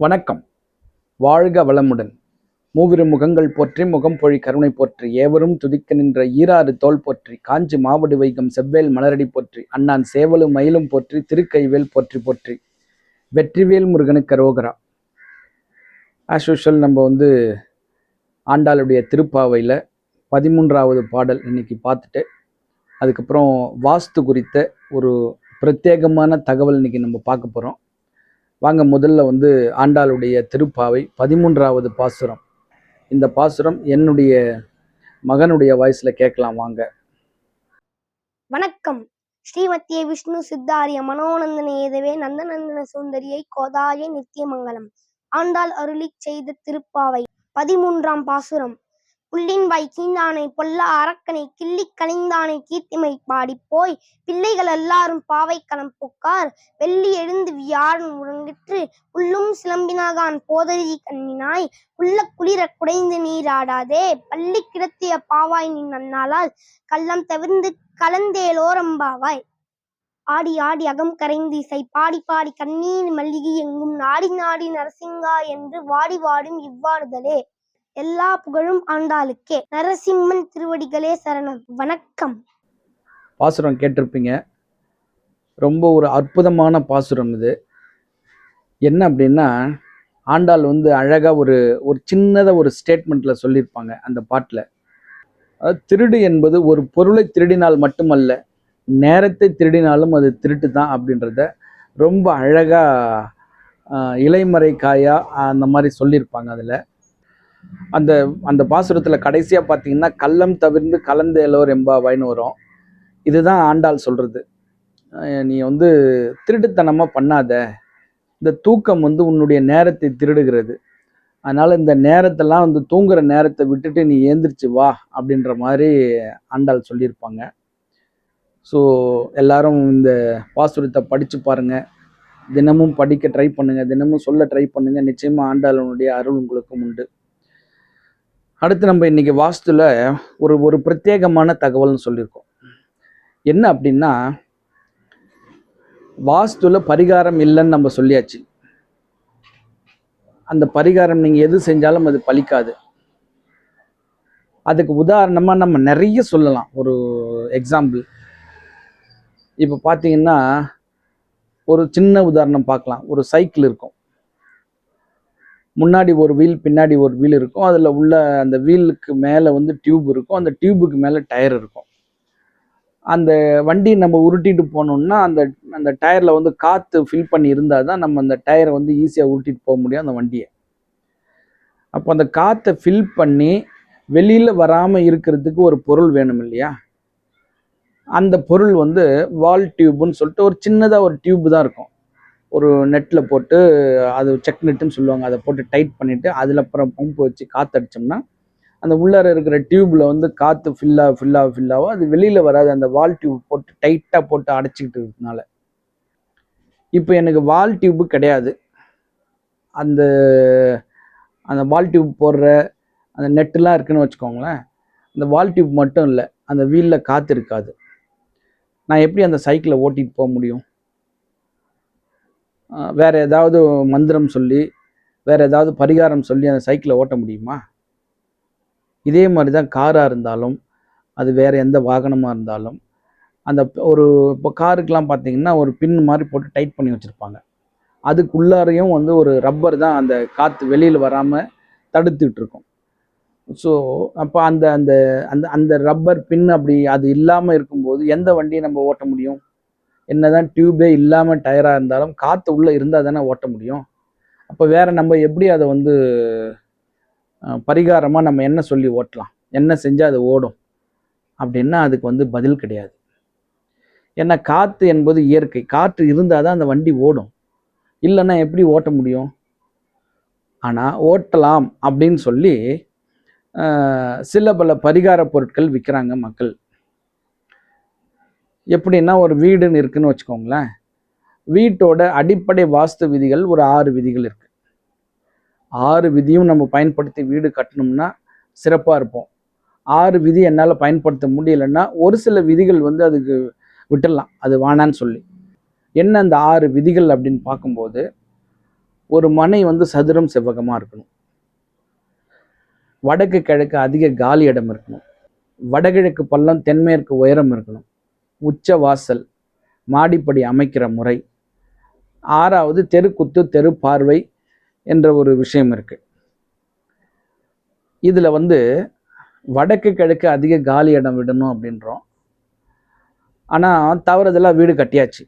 வணக்கம். வாழ்க வளமுடன். மூவிரு முகங்கள் போற்றி முகம் பொழி கருணை போற்றி ஏவரும் துதிக்க நின்ற ஈராறு தோல் போற்றி காஞ்சி மாவடு வைகம் செவ்வேல் மலரடி போற்றி அண்ணான் சேவலும் மயிலும் போற்றி திருக்கைவேல் போற்றி போற்றி வெற்றிவேல் முருகனுக்கு கரோகரா ஆஸ் யூஷுவல் நம்ம வந்து ஆண்டாளுடைய திருப்பாவையில் பதிமூன்றாவது பாடல் இன்னைக்கு பார்த்துட்டு அதுக்கப்புறம் வாஸ்து குறித்த ஒரு பிரத்யேகமான தகவல் இன்னைக்கு நம்ம பார்க்க போகிறோம் வாங்க முதல்ல வந்து ஆண்டாளுடைய திருப்பாவை பதிமூன்றாவது பாசுரம். இந்த பாசுரம் என்னுடைய மகனுடைய வாய்ஸ்ல கேட்கலாம் வாங்க. வணக்கம். ஸ்ரீமத்திய விஷ்ணு சித்தாரிய மனோநந்தன ஏதவே நந்தநந்தன சுந்தரியை கோதாய நித்தியமங்கலம். ஆண்டாள் அருளி செய்த திருப்பாவை பதிமூன்றாம் பாசுரம். புள்ளின் வாய் கீந்தானை பொல்ல அரக்கனை கிள்ளிக் கனிந்தானை கீர்த்திமை பாடிப் போய் பிள்ளைகள் எல்லாரும் பாவை களம் புக்கார். வெள்ளி எழுந்து வியாழன் உறங்கிற்று புல்லும் சிலம்பினாகான் போதரி கண்ணினாய். உள்ள குளிர குடைந்து நீராடாதே பள்ளி கிடத்திய பாவாய் நின் நன்னாளால் கள்ளம் தவிர்ந்து கலந்தேலோரம்பாவாய் ஆடி ஆடி அகம் கரைந்து இசை பாடி பாடி கண்ணீர் மல்லிகை எங்கும் நாடி நாடி நரசிங்கா என்று வாடி வாடும் இவ்வாறுதலே. எல்லா புகழும் ஆண்டாளுக்கே. நரசிம்மன் திருவடிகளே சரணம். வணக்கம். பாசுரம் கேட்டிருப்பீங்க. ரொம்ப ஒரு அற்புதமான பாசுரம் இது. என்ன அப்படின்னா ஆண்டாள் வந்து அழகாக ஒரு ஒரு சின்னதாக ஒரு ஸ்டேட்மெண்ட்டில் சொல்லியிருப்பாங்க அந்த பாட்டில். அதாவது திருடு என்பது ஒரு பொருளை திருடினால் மட்டுமல்ல நேரத்தை திருடினாலும் அது திருட்டு தான் அப்படின்றத ரொம்ப அழகாக இலைமறை காயா அந்த மாதிரி சொல்லியிருப்பாங்க அதில். அந்த அந்த பாசுரத்தில் கடைசியாக பார்த்தீங்கன்னா கள்ளம் தவிர்ந்து கலந்து கலந்தேலோர் எம்பாவாயின்னு வரும். இதுதான் ஆண்டாள் சொல்கிறது நீ வந்து திருட்டுத்தனமாக பண்ணாத. இந்த தூக்கம் வந்து உன்னுடைய நேரத்தை திருடுகிறது. அதனால் இந்த நேரத்தெல்லாம் வந்து தூங்குற நேரத்தை விட்டுட்டு நீ ஏந்திரிச்சு வா அப்படின்ற மாதிரி ஆண்டாள் சொல்லியிருப்பாங்க. ஸோ எல்லாரும் இந்த பாசுரத்தை படித்து பாருங்கள் தினமும் படிக்க ட்ரை பண்ணுங்கள் தினமும் சொல்ல ட்ரை பண்ணுங்கள் நிச்சயமாக ஆண்டாளனுடைய அருள் உங்களுக்கும் உண்டு. அடுத்து நம்ம இன்னைக்கு வாஸ்துல ஒரு ஒரு பிரத்யேகமான தகவல்னு சொல்லியிருக்கோம். என்ன அப்படின்னா வாஸ்துல பரிகாரம் இல்லைன்னு நம்ம சொல்லியாச்சு. அந்த பரிகாரம் நீங்கள் எது செஞ்சாலும் அது பலிக்காது. அதுக்கு உதாரணமாக நம்ம நிறைய சொல்லலாம். ஒரு எக்ஸாம்பிள் இப்போ பார்த்தீங்கன்னா ஒரு சின்ன உதாரணம் பார்க்கலாம். ஒரு சைக்கிள் இருக்கும். முன்னாடி ஒரு வீல் பின்னாடி ஒரு வீல் இருக்கும். அதில் உள்ள அந்த வீலுக்கு மேலே வந்து டியூப் இருக்கும். அந்த டியூபுக்கு மேலே டயர் இருக்கும். அந்த வண்டி நம்ம உருட்டிட்டு போனோம்னா அந்த அந்த டயரில் வந்து காற்று ஃபில் பண்ணி இருந்தால் தான் நம்ம அந்த டயரை வந்து ஈஸியாக உருட்டிட்டு போக முடியும் அந்த வண்டியை. அப்போ அந்த காற்றை ஃபில் பண்ணி வெளியில் வராமல் இருக்கிறதுக்கு ஒரு பொருள் வேணும் இல்லையா? அந்த பொருள் வந்து வால் டியூப்னு சொல்லிட்டு ஒரு சின்னதாக ஒரு டியூப் தான் இருக்கும். ஒரு நெட்டில் போட்டு அது செக் நெட்டுன்னு சொல்லுவாங்க. அதை போட்டு டைட் பண்ணிவிட்டு அதில் அப்புறம் பம்ப் வச்சு காற்று அடித்தோம்னா அந்த உள்ளார இருக்கிற டியூப்பில் வந்து காற்று ஃபில்லாக ஃபில்லாக ஃபில்லாகவும் அது வெளியில் வராது அந்த வால் டியூப் போட்டு டைட்டாக போட்டு அடைச்சிக்கிட்டு இருக்கனால. இப்போ எனக்கு வால் டியூப்பு கிடையாது. அந்த அந்த வால் டியூப் போடுற அந்த நெட்டுலாம் இருக்குன்னு வச்சுக்கோங்களேன். அந்த வால் டியூப் மட்டும் இல்லை அந்த வீலில் காற்று இருக்காது. நான் எப்படி அந்த சைக்கிளை ஓட்டிகிட்டு போக முடியும்? வேறு ஏதாவது மந்திரம் சொல்லி வேற ஏதாவது பரிகாரம் சொல்லி அந்த சைக்கிளை ஓட்ட முடியுமா? இதே மாதிரி தான் காராக இருந்தாலும் அது வேறு எந்த வாகனமாக இருந்தாலும் அந்த ஒரு இப்போ காருக்கெலாம் பார்த்தீங்கன்னா ஒரு பின் மாதிரி போட்டு டைட் பண்ணி வச்சுருப்பாங்க. அதுக்குள்ளாரையும் வந்து ஒரு ரப்பர் தான் அந்த காற்று வெளியில் வராமல் தடுத்துக்கிட்டு இருக்கும் ஸோ அப்போ அந்த அந்த அந்த அந்த ரப்பர் பின் அப்படி அது இல்லாமல் இருக்கும்போது எந்த வண்டியை நம்ம ஓட்ட முடியும்? என்னதான் டியூபே இல்லாமல் டயராக இருந்தாலும் காற்று உள்ளே இருந்தால் தானே ஓட்ட முடியும். அப்போ வேற நம்ம எப்படி அதை வந்து பரிகாரமாக நம்ம என்ன சொல்லி ஓட்டலாம்? என்ன செஞ்சால் அது ஓடும்? அப்படின்னா அதுக்கு வந்து பதில் கிடையாது. ஏன்னா காற்று என்பது இயற்கை. காற்று இருந்தால் தான் அந்த வண்டி ஓடும். இல்லைன்னா எப்படி ஓட்ட முடியும்? ஆனால் ஓட்டலாம் அப்படின்னு சொல்லி சில பல பரிகார பொருட்கள் விற்கிறாங்க மக்கள். எப்படின்னா ஒரு வீடுன்னு இருக்குன்னு வச்சுக்கோங்களேன். வீட்டோட அடிப்படை வாஸ்து விதிகள் ஒரு ஆறு விதிகள் இருக்கு. ஆறு விதியும் நம்ம பயன்படுத்தி வீடு கட்டணும்னா சிறப்பாக இருப்போம். ஆறு விதி என்னால் பயன்படுத்த முடியலைன்னா ஒரு சில விதிகள் வந்து அதுக்கு விட்டுடலாம். அது வானான்னு சொல்லி. என்ன அந்த ஆறு விதிகள் அப்படின்னு பார்க்கும்போது ஒரு மனை வந்து சதுரம் செவ்வகமாக இருக்கணும். வடக்கு கிழக்கு அதிக காலி இடம் இருக்கணும். வடகிழக்கு பள்ளம் தென்மேற்கு உயரம் இருக்கணும். உச்ச வாசல் மாடிப்படி அமைக்கிற முறை. ஆறாவது தெருக்குத்து தெரு பார்வை என்ற ஒரு விஷயம் இருக்குது இதில் வந்து வடக்கு கிழக்கு அதிக காலி இடம் விடணும் அப்படின்றோம். ஆனால் தவறுதலா வீடு கட்டியாச்சு.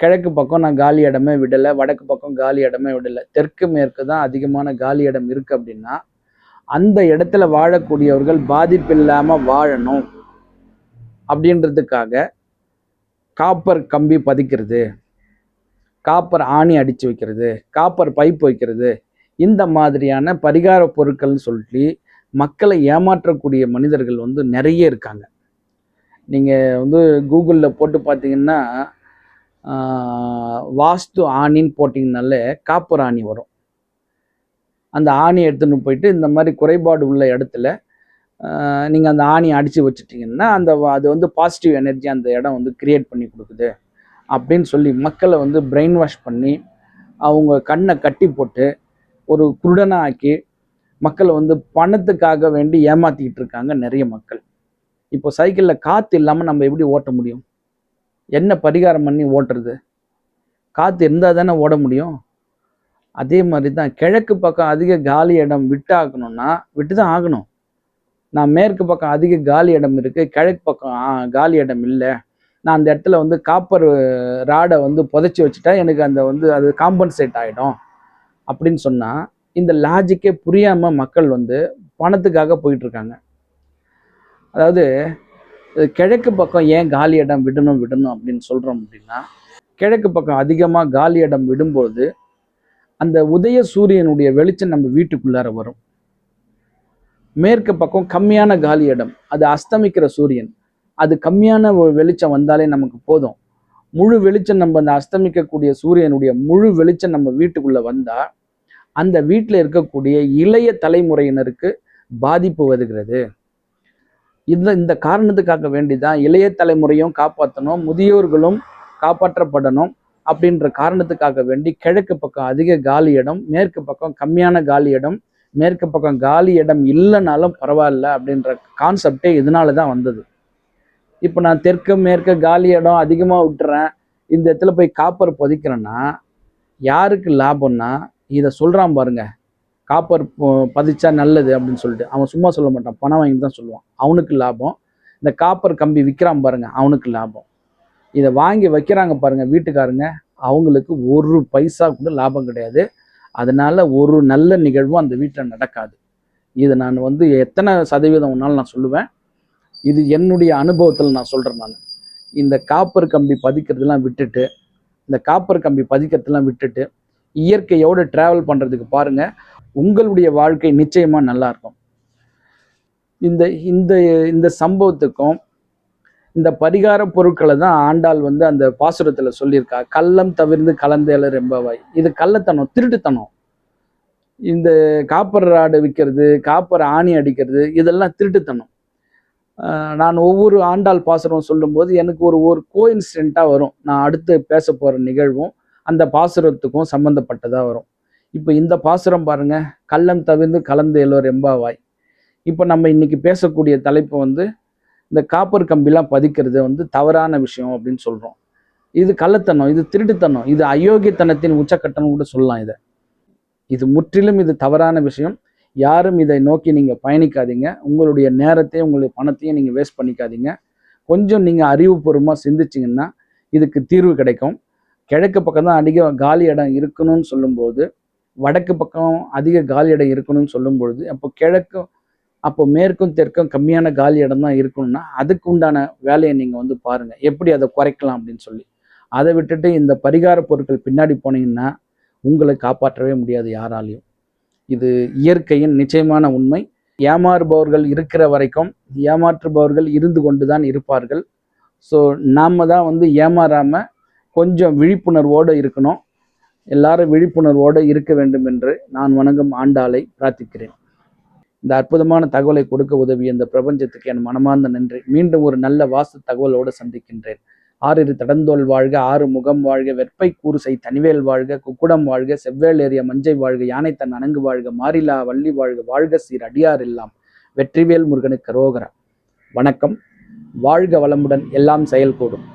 கிழக்கு பக்கம் நான் காலி இடமே விடலை வடக்கு பக்கம் காலி இடமே விடலை. தெற்கு மேற்கு தான் அதிகமான காலி இடம் இருக்குது அப்படின்னா அந்த இடத்துல வாழக்கூடியவர்கள் பாதிப்பில்லாம வாழணும். அப்படின்றதுக்காக காப்பர் கம்பி பதிக்கிறது காப்பர் ஆணி அடித்து வைக்கிறது காப்பர் பைப் வைக்கிறது இந்த மாதிரியான பரிகார பொருட்கள்னு சொல்லி மக்களை ஏமாற்றக்கூடிய மனிதர்கள் வந்து நிறைய இருக்காங்க. நீங்கள் வந்து கூகுளில் போட்டு பார்த்தீங்கன்னா வாஸ்து ஆணின்னு போட்டிங்கனாலே காப்பர் ஆணி வரும். அந்த ஆணி எடுத்துன்னு போயிட்டு இந்த மாதிரி குறைபாடு உள்ள இடத்துல நீங்கள் அந்த ஆணியை அடித்து வச்சுட்டிங்கன்னா அந்த அது வந்து பாசிட்டிவ் எனர்ஜி அந்த இடம் வந்து கிரியேட் பண்ணி கொடுக்குது. அப்படின்னு சொல்லி மக்களை வந்து பிரெயின் வாஷ் பண்ணி அவங்க கண்ணை கட்டி போட்டு ஒரு குருடனாக ஆக்கி மக்களை வந்து பணத்துக்காக வேண்டி ஏமாத்திக்கிட்டு இருக்காங்க நிறைய மக்கள். இப்போ சைக்கிளில் காற்று இல்லாமல் நம்ம எப்படி ஓட்ட முடியும்? என்ன பரிகாரம் பண்ணி ஓட்டுறது? காற்று இருந்தால் தானே ஓட முடியும்? அதே மாதிரி தான் கிழக்கு பக்கம் அதிக காலி இடம் விட்டாகணும்னா விட்டு தான் ஆகணும். நான் மேற்கு பக்கம் அதிக காலி இடம் இருக்குது கிழக்கு பக்கம் காலி இடம் இல்லை. நான் அந்த இடத்துல வந்து காப்பர் ராடை வந்து புதைச்சி வச்சுட்டா எனக்கு அந்த வந்து அது காம்பன்சேட் ஆகிடும் அப்படின்னு சொன்னால் இந்த லாஜிக்கே புரியாமல் மக்கள் வந்து பணத்துக்காக போயிட்டுருக்காங்க அதாவது கிழக்கு பக்கம் ஏன் காலி இடம் விடணும் விடணும் அப்படின்னு சொல்கிறோம் அப்படின்னா கிழக்கு பக்கம் அதிகமாக காலி இடம் விடும்போது அந்த உதய சூரியனுடைய வெளிச்சம் நம்ம வீட்டுக்குள்ளார வரும். மேற்கு பக்கம் கம்மியான காலி இடம். அது அஸ்தமிக்கிற சூரியன். அது கம்மியான வெளிச்சம் வந்தாலே நமக்கு போதும். முழு வெளிச்சம் நம்ம அந்த அஸ்தமிக்கக்கூடிய சூரியனுடைய முழு வெளிச்சம் நம்ம வீட்டுக்குள்ளே வந்தால் அந்த வீட்டில் இருக்கக்கூடிய இளைய தலைமுறையினருக்கு பாதிப்பு வருகிறது. இந்த இந்த காரணத்துக்காக வேண்டிதான் இளைய தலைமுறையும் காப்பாற்றணும் முதியோர்களும் காப்பாற்றப்படணும் அப்படின்ற காரணத்துக்காக வேண்டி கிழக்கு பக்கம் அதிக காலி இடம் மேற்கு பக்கம் கம்மியான காலி இடம் மேற்கு பக்கம் காலி இடம் இல்லைனாலும் பரவாயில்ல அப்படின்ற கான்செப்டே இதனால தான் வந்தது. இப்போ நான் தெற்கு மேற்கு காலி இடம் அதிகமாக விட்டுறேன். இந்த இடத்துல போய் காப்பர் பதிக்கிறேன்னா யாருக்கு லாபம்னா இதை சொல்கிறான் பாருங்க. காப்பர் பதிச்சா நல்லது அப்படின்னு சொல்லிட்டு. அவன் சும்மா சொல்ல மாட்டான். பணம் வாங்கி தான் சொல்லுவான். அவனுக்கு லாபம். இந்த காப்பர் கம்பி விற்கிறான் பாருங்க. அவனுக்கு லாபம். இதை வாங்கி வைக்கிறாங்க பாருங்க வீட்டுக்காரங்க. அவங்களுக்கு ஒரு பைசா கூட லாபம் கிடையாது. அதனால ஒரு நல்ல நிகழ்வும் அந்த வீட்டில் நடக்காது. இது நான் வந்து எத்தனை சதவீதம் ஒன்றாலும் நான் சொல்லுவேன்? இது என்னுடைய அனுபவத்தில் நான் சொல்கிறேன் நான். இந்த காப்பர் கம்பி பதிக்கிறதெல்லாம் விட்டுட்டு இந்த காப்பர் கம்பி பதிக்கிறதெல்லாம் விட்டுட்டு இயற்கையோடு ட்ராவல் பண்ணுறதுக்கு பாருங்க உங்களுடைய வாழ்க்கை நிச்சயமாக நல்லாயிருக்கும் இந்த இந்த இந்த சம்பவத்துக்கும் இந்த பரிகார பொருட்களை தான் ஆண்டாள் வந்து அந்த பாசுரத்தில் சொல்லியிருக்கா. கள்ளம் தவிர்ந்து கலந்தேல ரெம்பவாய். இது கள்ளத்தனம் திருட்டுத்தனம். இந்த காப்பர் ராடு விற்கிறது காப்பர் ஆணி அடிக்கிறது இதெல்லாம் திருட்டுத்தனம். நான் ஒவ்வொரு ஆண்டாள் பாசுரம் சொல்லும்போது எனக்கு ஒரு ஒரு கோயின்சிடெண்ட்டாக வரும். நான் அடுத்து பேச போகிற நிகழ்வும் அந்த பாசுரத்துக்கும் சம்மந்தப்பட்டதாக வரும். இப்போ இந்த பாசுரம் பாருங்க. கள்ளம் தவிர்ந்து கலந்து எல்லோர் எம்பாவாய் இப்போ நம்ம இன்னைக்கு பேசக்கூடிய தலைப்பு வந்து இந்த காப்பர் கம்பிலாம் பதிக்கிறது வந்து தவறான விஷயம் அப்படின்னு சொல்கிறோம் இது கள்ளத்தனம் இது திருட்டுத்தனம் இது அயோக்கியத்தனத்தின் உச்சக்கட்டம் கூட சொல்லலாம் இதை. இது முற்றிலும் இது தவறான விஷயம். யாரும் இதை நோக்கி நீங்கள் பயணிக்காதீங்க. உங்களுடைய நேரத்தையும் உங்களுடைய பணத்தையும் நீங்கள் வேஸ்ட் பண்ணிக்காதீங்க. கொஞ்சம் நீங்கள் அறிவுபூர்வமாக சிந்திச்சிங்கன்னா இதுக்கு தீர்வு கிடைக்கும். கிழக்கு பக்கம் தான் அதிக காலி இடம் இருக்கணும்னு சொல்லும்போது வடக்கு பக்கம் அதிக காலி இடம் இருக்கணும்னு சொல்லும்பொழுது அப்போ கிழக்கு அப்போ மேற்கும் தெற்கும் கம்மியான காலி இடம் தான் இருக்கணும்னா அதுக்கு உண்டான வேலையை நீங்கள் வந்து பாருங்கள் எப்படி அதை குறைக்கலாம் அப்படின்னு சொல்லி. அதை விட்டுட்டு இந்த பரிகார பொருட்கள் பின்னாடி போனீங்கன்னா உங்களை காப்பாற்றவே முடியாது யாராலையும். இது இயற்கையின் நிச்சயமான உண்மை. ஏமாறுபவர்கள் இருக்கிற வரைக்கும் ஏமாற்றுபவர்கள் இருந்து கொண்டு தான் இருப்பார்கள். ஸோ நாம் தான் வந்து ஏமாறாமல் கொஞ்சம் விழிப்புணர்வோடு இருக்கணும். எல்லாரும் விழிப்புணர்வோடு இருக்க வேண்டும் என்று நான் வணங்கும் ஆண்டாளை பிரார்த்திக்கிறேன். இந்த அற்புதமான தகவலை கொடுக்க உதவிய இந்த பிரபஞ்சத்துக்கு என் மனமார்ந்த நன்றி. மீண்டும் ஒரு நல்ல வாஸ்து தகவலோடு சந்திக்கின்றேன். ஆறிரு தடந்தோல் வாழ்க ஆறு முகம் வாழ்க வெற்பை கூறுசை தனிவேல் வாழ்க குக்குடம் வாழ்க செவ்வேல் ஏறிய மஞ்சை வாழ்க யானை தன் அணங்கு வாழ்க மாரிலா வள்ளி வாழ்க வாழ்க சீர் அடியார் எல்லாம். வெற்றிவேல் முருகனுக்கு ரோகர வணக்கம். வாழ்க வளமுடன் எல்லாம் செயல் கூடும்